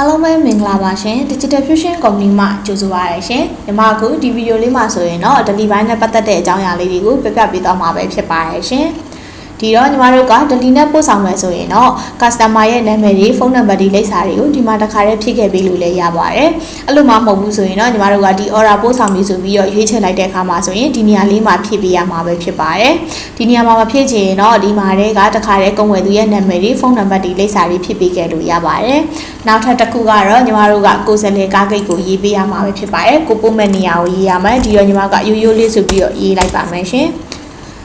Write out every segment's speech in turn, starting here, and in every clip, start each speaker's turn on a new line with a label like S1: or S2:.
S1: အားလုံးပဲမင်္ဂလာပါရှင် Digital Fusion Company မှကြိုဆိုပါရရှင်ညီမအခုဒီဗီဒီယိုလေးမှာဆိုရင်တော့ Deli ဘိုင်းနဲ့ပတ်သက်တဲ့အကြောင်းအရာလေးတွေကိုပြပြပေးသွားမှာပဲဖြစ်ပါရရှင် ဒီတော့ညီမတို့က Deli နဲ့ပို့ဆောင်မယ်ဆိုရင်တော့ customer ရဲ့နာမည်တွေဖုန်းနံပါတ်တွေလိပ်စာတွေကိုဒီမှာတစ်ခါတည်းဖြည့်ခဲ့ပေးလို့လည်းရပါတယ်အဲ့လိုမှမဟုတ်ဘူးဆိုရင်တော့ညီမတို့ကဒီ order ပို့ဆောင်ပြီဆိုပြီးတော့ရွေးချယ်လိုက်တဲ့အခါမှာဆိုရင်ဒီနေရာလေးမှာဖြည့်ပေးရမှာပဲဖြစ်ပါတယ်ဒီနေရာမှာမဖြည့်ချင်ရင်တော့ဒီမှာတည်းကတစ်ခါတည်းကုန်ဝယ်သူရဲ့နာမည်တွေဖုန်းနံပါတ်တွေလိပ်စာတွေဖြည့်ပေးခဲ့လို့ရပါတယ်နောက်ထပ်တစ်ခုကတော့ညီမတို့ကကိုယ်စလဲကားဂိတ်ကိုရေးပေးရမှာပဲဖြစ်ပါတယ်ကိုပို့မဲ့နေရာကိုရေးရမယ်ဒီတော့ညီမကရိုးရိုးလေးဆိုပြီးတော့ရေးလိုက်ပါမယ်ရှင်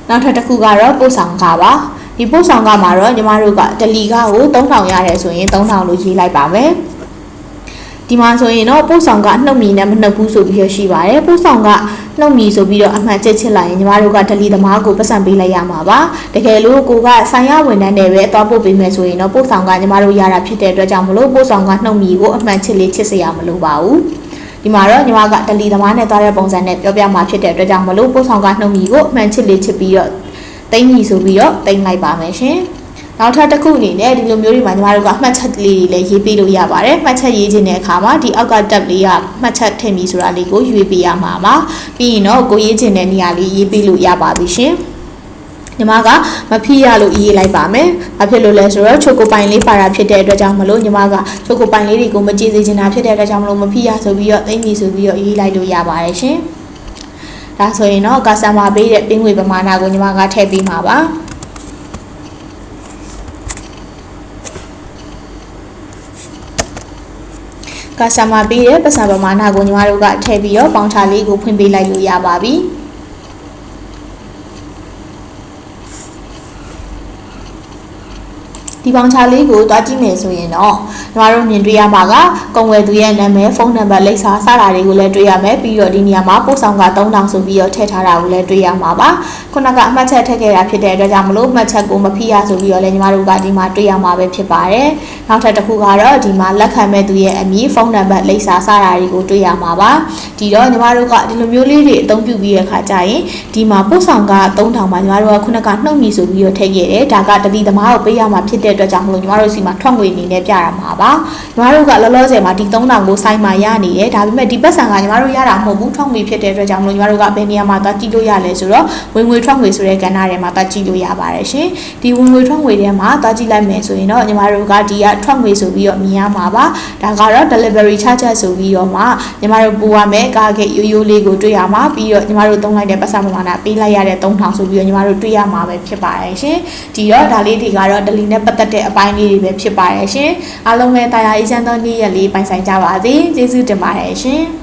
S1: နောက်ထပ်တစ်ခုကတော့ပို့ဆောင်ကားပါဒီပို့ဆောင်ကမှာတော့ညီမတို့ကဒလီကားကို3000ရတယ်ဆိုရင်3000လို့ရေးလိုက်ပါမယ်ဒီမှာဆိုရင်တော့ပို့ဆောင်ကနှုတ်မီနဲ့မနှုတ်ဘူးဆိုပြီးရရှိပါတယ်ပို့ဆောင်ကနှုတ်မီဆိုပြီးတော့အမှန်ချက်ချစ်လိုက်ရင်ညီမတို့ကဒလီသမားကိုပတ်စံပေးလိုက်ရမှာပါတကယ်လို့ကိုကဆိုင်ရဝန်ထမ်းတွေပဲအသွားပို့ပေးမယ်ဆိုရင်တော့ပို့ဆောင်ကညီမတို့ရတာဖြစ်တဲ့အတွက်ကြောင့်မလို့ပို့ဆောင်ကနှုတ်မီကိုအမှန်ချစ်လေးချစ်စရာမလိုပါဘူး ဒီမှာတော့ညီမကဒလီသမားနဲ့သွားတဲ့ပုံစံနဲ့ပြောပြမှာဖြစ်တဲ့အတွက်ကြောင့်မလို့ပို့ဆောင်ကနှုတ်မီကိုအမှန်ချစ်လေးချစ်ပြီးတော့တိမ့်မီဆိုပြီးတော့တိမ့်လိုက်ပါမယ်ရှင်နောက်ထပ်တစ်ခုအနေနဲ့ဒီလိုမျိုးတွေမှာညီမတို့ကမှတ်ချက်လေးတွေလည်းရေးပေးလို့ရပါတယ်မှတ်ချက်ရေးခြင်းတဲ့အခါမှာဒီအောက်ကတက်လေးကမှတ်ချက်ထည့်ပြီးဆိုတာလေးကိုရွေးပေးရမှာပါပြီးရင်တော့ကိုရေးခြင်းတဲ့နေရာလေးရေးပေးလို့ရပါပြီရှင် ညီမကမဖိရလို့ရေးလိုက်ပါမယ်။ဘာဖြစ်လို့လဲဆိုတော့ချိုကိုပိုင်လေးပါတာဖြစ်တဲ့အတွက်ကြောင့်မလို့ညီမကချိုကိုပိုင်လေးတွေကိုမကြည့်စေချင်တာဖြစ်တဲ့အတွက်ကြောင့်မလို့မဖိရဆိုပြီးတော့သိမ့်ပြီဆိုပြီးတော့ရေးလိုက်လို့ရပါတယ်ရှင်။ဒါဆိုရင်တော့ကာစတမာပေးတဲ့ပင်းငွေပမာဏကိုညီမကထည့်ပေးမှာပါ။ကာစတမာပေးတဲ့ပတ်စံပမာဏကိုညီမတို့ကထည့်ပြီးတော့ပေါင်ချလေးကိုဖွင့်ပေးလိုက်လို့ရပါပြီ။ ဒီပေါင်ချလေးကိုတွားကြည့်မယ်ဆိုရင်တော့ညီမတို့မြင်တွေ့ရမှာကကုန်ဝယ်သူရဲ့နာမည်ဖုန်းနံပါတ်လိပ်စာစတာတွေကိုလည်းတွေ့ရမယ်ပြီးတော့ဒီနေရာမှာပို့ဆောင်က3000ဆိုပြီးတော့ထည့်ထားတာကိုလည်းတွေ့ရမှာပါခုနကအမှတ်ချက်ထည့်ခဲ့တာဖြစ်တဲ့အတွက်ကြောင့်မလို့မှတ်ချက်ကိုမဖိရဆိုပြီးတော့လည်းညီမတို့ကဒီမှာတွေ့ရမှာပဲဖြစ်ပါတယ်နောက်ထပ်တစ်ခုကတော့ဒီမှာလက်ခံမဲ့သူရဲ့အမည်ဖုန်းနံပါတ်လိပ်စာစတာတွေကိုတွေ့ရမှာပါဒီတော့ညီမတို့ကဒီလိုမျိုးလေးတွေအသုံးပြုပြီးတဲ့အခါကျရင်ဒီမှာပို့ဆောင်က3000မှာညီမတို့ကခုနကနှုတ်မီဆိုပြီးတော့ထည့်ခဲ့တယ်ဒါကတတိသမားကိုပေးရမှာဖြစ်တဲ့အတွက်ကြောင့်မလို့ညီမတို့စီမှာထွက်ငွေအနေနဲ့ပြရမှာပါညီမတို့ကလောလောဆယ်မှာဒီ3000ကိုစိုင်းမှာရနေတယ်ဒါပေမဲ့ဒီပတ်စံကညီမတို့ရတာမဟုတ်ဘူးထွက်ငွေဖြစ်တဲ့အတွက်ကြောင့်မလို့ညီမတို့ကဘယ်နေရာမှာသွားကြည့်လို့ရလဲဆိုတော့ဝင်ငွေထွက်ငွေဆိုတဲ့ကဏ္ဍထဲမှာသွားကြည့်လို့ရပါတယ်ရှင်ဒီဝင်ငွေထွက်ငွေထဲမှာသွားကြည့်လိုက်မယ်ဆိုရင်တော့ညီမတို့ကဒီကထွက်ငွေဆိုပြီးတော့မြင်ရမှာပါဒါကတော့ delivery charges ဆိုပြီးတော့မှညီမတို့ပို့ရမယ်ကားဂိတ်ရိုးရိုးလေးကိုတွေ့ရမှာပြီးတော့ညီမတို့သုံးလိုက်တဲ့ပတ်စံပမာဏပေးလိုက်ရတဲ့3000ဆိုပြီးတော့ညီမတို့တွေ့ရမှာပဲဖြစ်ပါတယ်ရှင်ဒီတော့ဒါလေးတွေကတော့ deli နဲ့ပတ်သက်တဲ့အပိုင်းလေးတွေပဲဖြစ်ပါတယ်ရှင်အားလုံးပဲတာယာအေးချမ်းသောနေ့ရက်လေးပိုင်ဆိုင်ကြပါစေကျေးဇူးတင်ပါတယ်ရှင်